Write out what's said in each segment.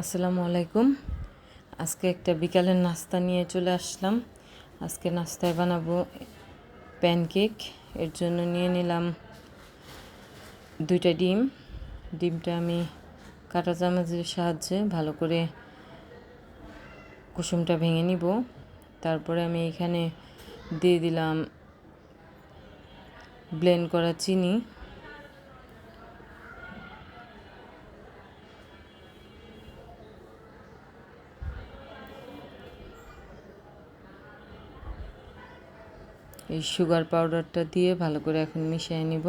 আসসালামু আলাইকুম। আজকে একটা বিকালের নাস্তা নিয়ে চলে আসলাম। আজকে নাস্তায় বানাবো প্যানকেক। এর জন্য নিয়ে নিলাম দুইটা ডিম। ডিমটা আমি কাঁটা চামচের সাহায্যে ভালো করে কুসুমটা ভেঙে নিব। তারপরে আমি এখানে দিয়ে দিলাম ব্লেন্ড করা চিনি। এই সুগার পাউডারটা দিয়ে ভালো করে এখন মিশিয়ে নিব।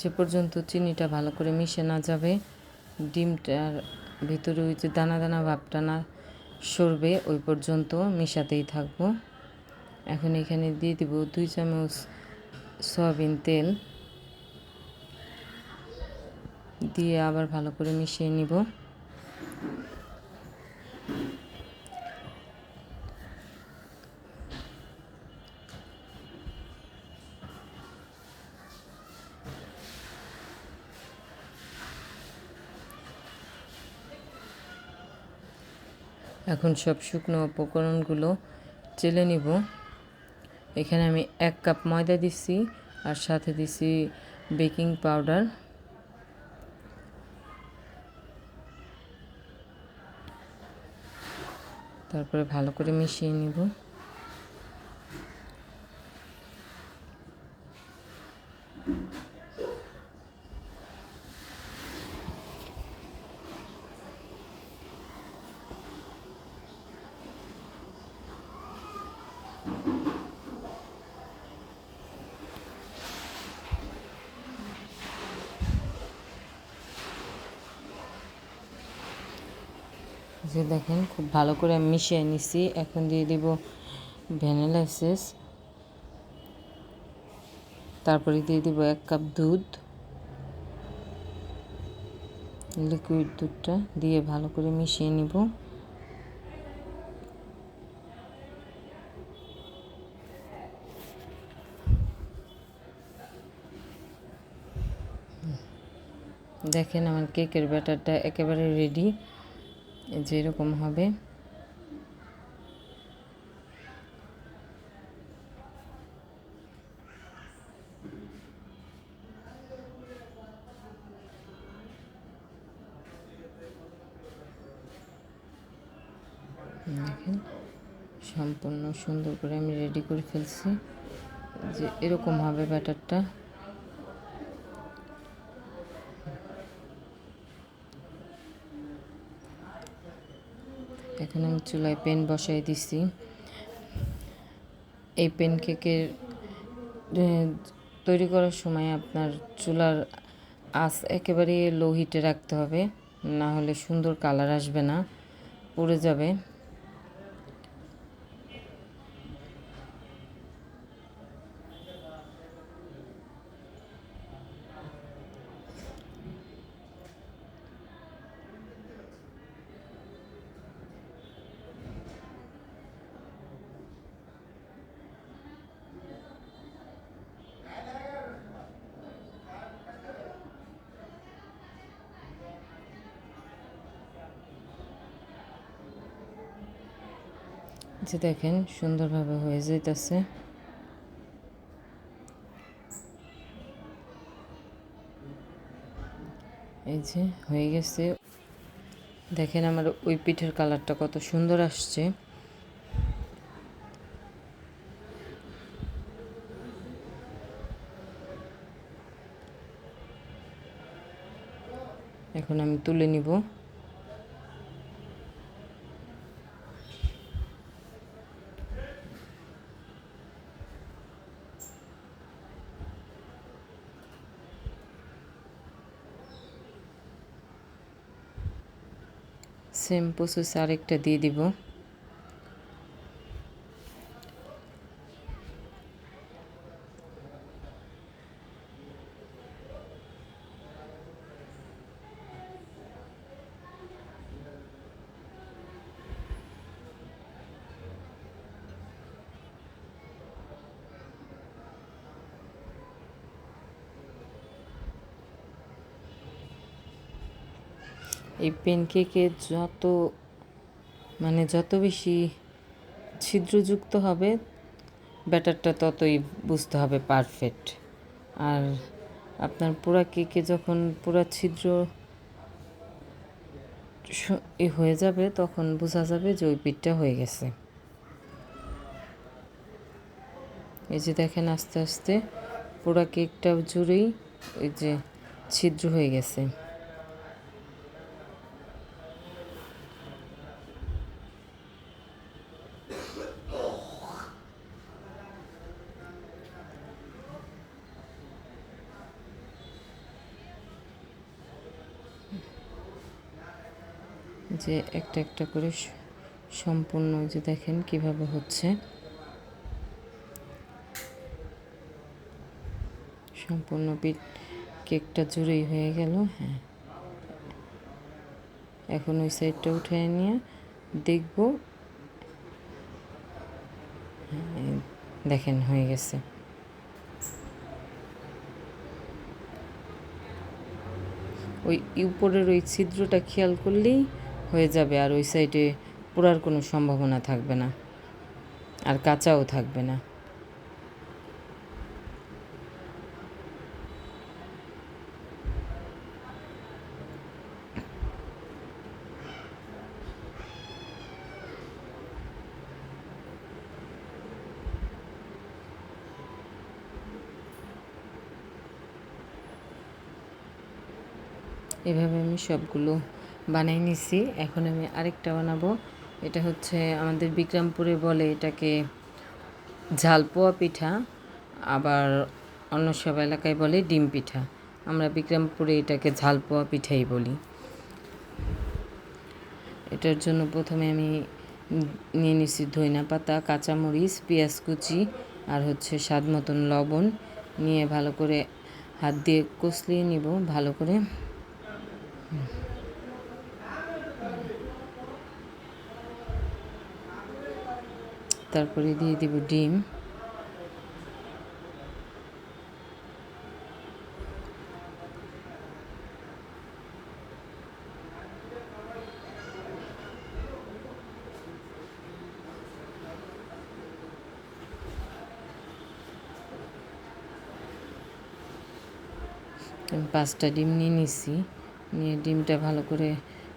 যে পর্যন্ত চিনিটা ভালো করে মিশে না যাবে ডিমটার ভিতরে ওই যে দানা দানা ভাবটা না সরবে, ওই পর্যন্ত মিশাতেই থাকব। এখন এখানে দিয়ে দিব দুই চামচ সয়াবিন তেল। দিয়ে আবার ভালো করে মিশিয়ে নিব। এখন সব শুকনো উপকরণগুলো চেলে নিব। এখানে আমি এক কাপ ময়দা দিচ্ছি আর সাথে দিছি বেকিং পাউডার। তারপরে ভালো করে মিশিয়ে নিব। যে দেখেন, খুব ভালো করে মিশিয়ে নিছি। এখন দিয়ে দিব ভ্যানিলা এসেস। তারপরে দিয়ে দিব এক কাপ দুধ। লিকুইড দুধটা দিয়ে ভালো করে মিশিয়ে নিব। দেখেন আমার কেকের ব্যাটারটা একেবারে রেডি যেরকম হবে। দেখেন সম্পূর্ণ সুন্দর করে আমি রেডি করে ফেলছি। যে এরকম হবে ব্যাটারটা। এখন আমি চুলায় পেন বসাই দিছি। এই পেন কেকের তৈরি করার সময় আপনার চুলার আঁচ একেবারে লো হিটে রাখতে হবে, না হলে সুন্দর কালার আসবে না, পড়ে যাবে। যে দেখেন সুন্দরভাবে হয়ে যেতেছে এই যে হয়ে গেছে। দেখেন আমার ওই পিঠের কালারটা কত সুন্দর আসছে। এখন আমি তুলে নিব। সেম প্রসেস আরেকটা দিয়ে দিব। এই প্যানকেকে যত মানে যত বেশি ছিদ্রযুক্ত হবে, ব্যাটারটা ততই বুঝতে হবে পারফেক্ট আর আপনার পুরা কেকে যখন পুরা ছিদ্র এ হয়ে যাবে, তখন বোঝা যাবে যে ওই পিঠটা হয়ে গেছে। এই যে দেখেন আস্তে আস্তে পুরা কেকটা জুড়েই ওই যে ছিদ্র হয়ে গেছে। যে একটা একটা করে সম্পূর্ণ যে দেখেন কীভাবে হচ্ছে। সম্পূর্ণ পিঠ কেকটা জুড়েই হয়ে গেল হ্যাঁ। এখন ওই সাইডটা উঠে নিয়ে দেখব। হ্যাঁ, দেখেন হয়ে গেছে। ওই উপরের ওই ছিদ্রটা খেয়াল করলেই হয়ে যাবে আর ওই সাইডে পোড়ার কোনো সম্ভাবনা থাকবে না। আর কাঁচাও থাকবে না। এভাবে আমি সবগুলো বানিয়ে নিছি। এখন আমি আরেকটা বানাবো। এটা হচ্ছে আমাদের বিক্রমপুরে বলে এটাকে ঝালপোয়া পিঠা, আবার অন্য সব এলাকায় বলে ডিম পিঠা। আমরা বিক্রমপুরে এটাকে ঝালপোয়া পিঠাই বলি। এটার জন্য প্রথমে আমি নিয়ে নিছি ধইনা পাতা, কাঁচামরিচ, পেঁয়াজ কুচি, আর হচ্ছে স্বাদ মতন লবণ। নিয়ে ভালো করে হাত দিয়ে কষলিয়ে নিব, ভালো করে। তারপরে দিয়ে দিব ডিম। পাঁচটা ডিম নিয়ে নিছি। নিয়ে ডিমটা ভালো করে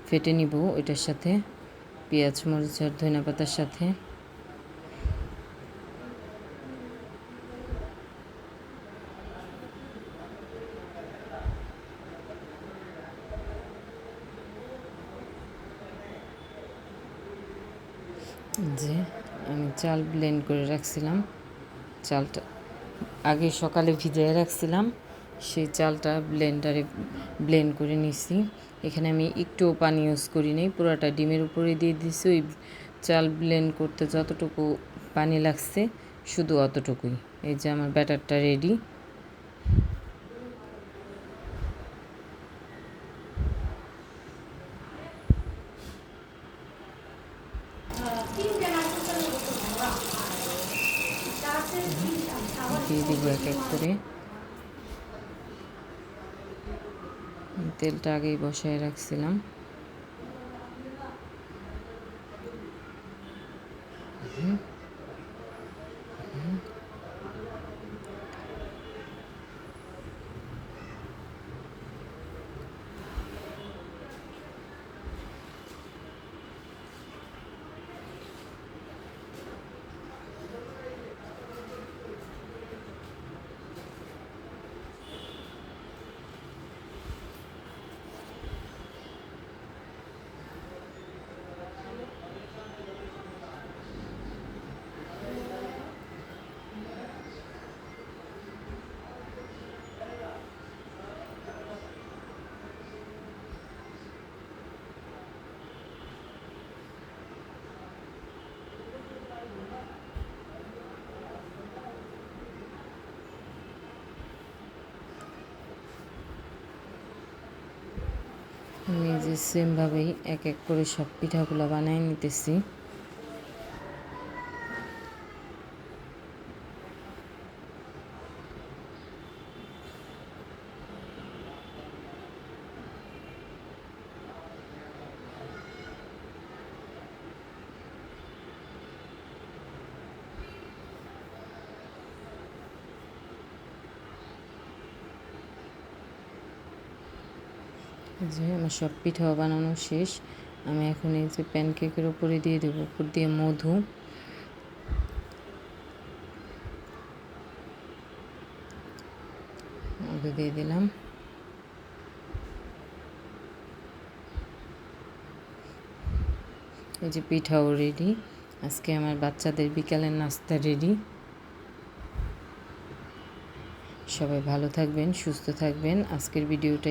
ফেটে নিব ওইটার সাথে। পেঁয়াজ, মরিচ আর ধনিয়া পাতার সাথে। যে আমি চাল ব্লেন্ড করে রাখছিলাম। চালটা আগে সকালে ভিজিয়ে রাখছিলাম। সেই চালটা ব্লেন্ডারে ব্লেন্ড করে নিছি। এখানে আমি একটুও পানি ইউজ করি নাই, পুরোটা ডিমের উপরে দিয়ে দিছি। ওই চাল ব্লেন্ড করতে যতটুকু পানি লাগছে, শুধু অতটুকুই। এই যে আমার ব্যাটারটা রেডি দিয়ে দিব এক এক করে। তেলটা আগেই বসায় রাখছিলাম। আমি যে সেমভাবেই এক এক করে সব পিঠাগুলো বানাই নিতেছি। যে আমার সব পিঠাও বানানো শেষ, আমি এখন এই যে প্যানকেকের উপরে দিয়ে দেবো, উপর দিয়ে মধু। মধু দিয়ে দিলাম। এই যে পিঠাও রেডি আজকে আমার বাচ্চাদের বিকালের নাস্তা রেডি সবাই ভালো থাকবেন, সুস্থ থাকবেন। আজকের ভিডিওটা